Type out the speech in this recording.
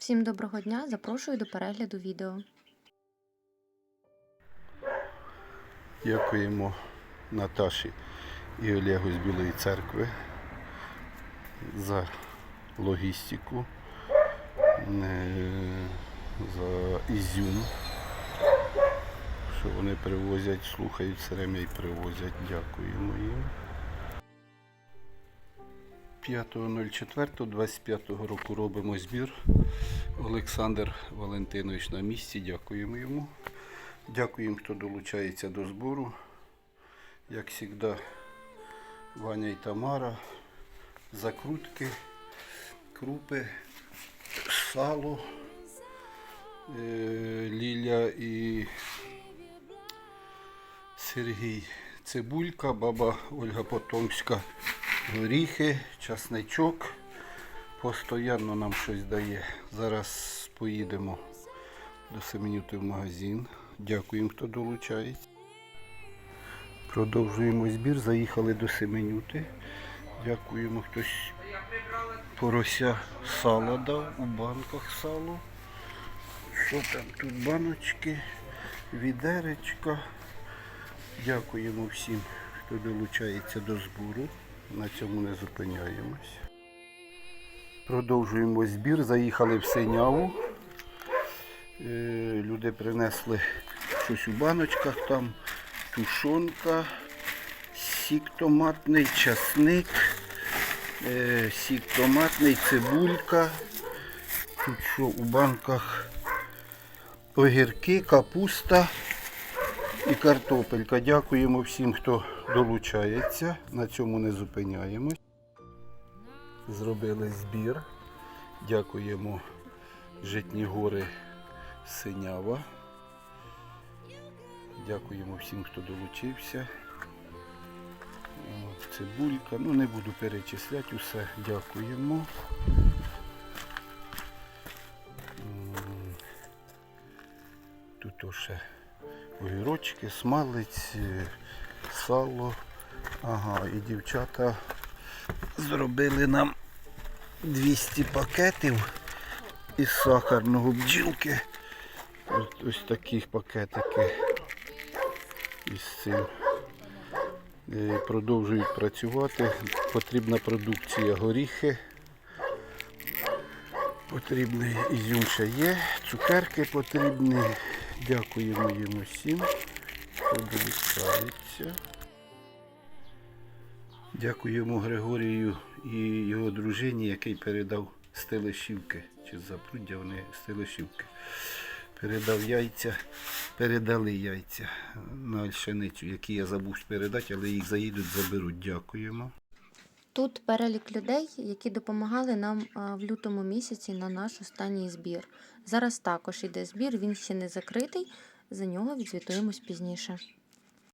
Всім доброго дня! Запрошую до перегляду відео. Дякуємо Наташі і Олегу з Білої церкви за логістику, е, за ізюм, що вони привозять, слухають все і привозять. Дякуємо їм. 5.04.25 року робимо збір. Олександр Валентинович на місці. Дякуємо йому. Дякуємо, хто долучається до збору. Як завжди, Ваня і Тамара, закрутки, крупи, сало, е, Ліля і Сергій Цибулька, баба Ольга Потомська, горіхи, часничок. Постоянно нам щось дає. Зараз поїдемо до Семенюти в магазин. Дякуємо, хто долучається. Продовжуємо збір. Заїхали до Семенюти. Дякуємо, хтось порося сала дав, у банках сало. Що там тут баночки, відеречка. Дякуємо всім, хто долучається до збору. На цьому не зупиняємось. Продовжуємо збір. Заїхали в Синяву. Е, Люди принесли щось у баночках, там тушонка, сік томатний, часник, е, сік томатний, цибулька. Тут що у банках огірки, капуста і картопелька. Дякуємо всім, хто долучається. На цьому не зупиняємось. Зробили збір. Дякуємо Житні гори Синява. Дякуємо всім, хто долучився. Цибулька. Ну не буду перечисляти усе. Дякуємо. Тут ще огірочки, смалець, сало. Ага, і дівчата зробили нам 200 пакетів із сахарного бджілки. Ось, ось такі пакетики із цим. Е, Продовжують працювати. Потрібна продукція горіхи. Потрібний ізюм ще є, цукерки потрібні. Дякуємо їм усім, хто долучається. Дякуємо Григорію і його дружині, який передав з Телешівки, чи Запруддя вони з Телешівки. Передав яйця, передали яйця на Ольшаницю, які я забув передати, але їх заїдуть, заберуть. Дякуємо. Тут перелік людей, які допомагали нам в лютому місяці на наш останній збір. Зараз також іде збір, він ще не закритий, за нього відзвітуємось пізніше.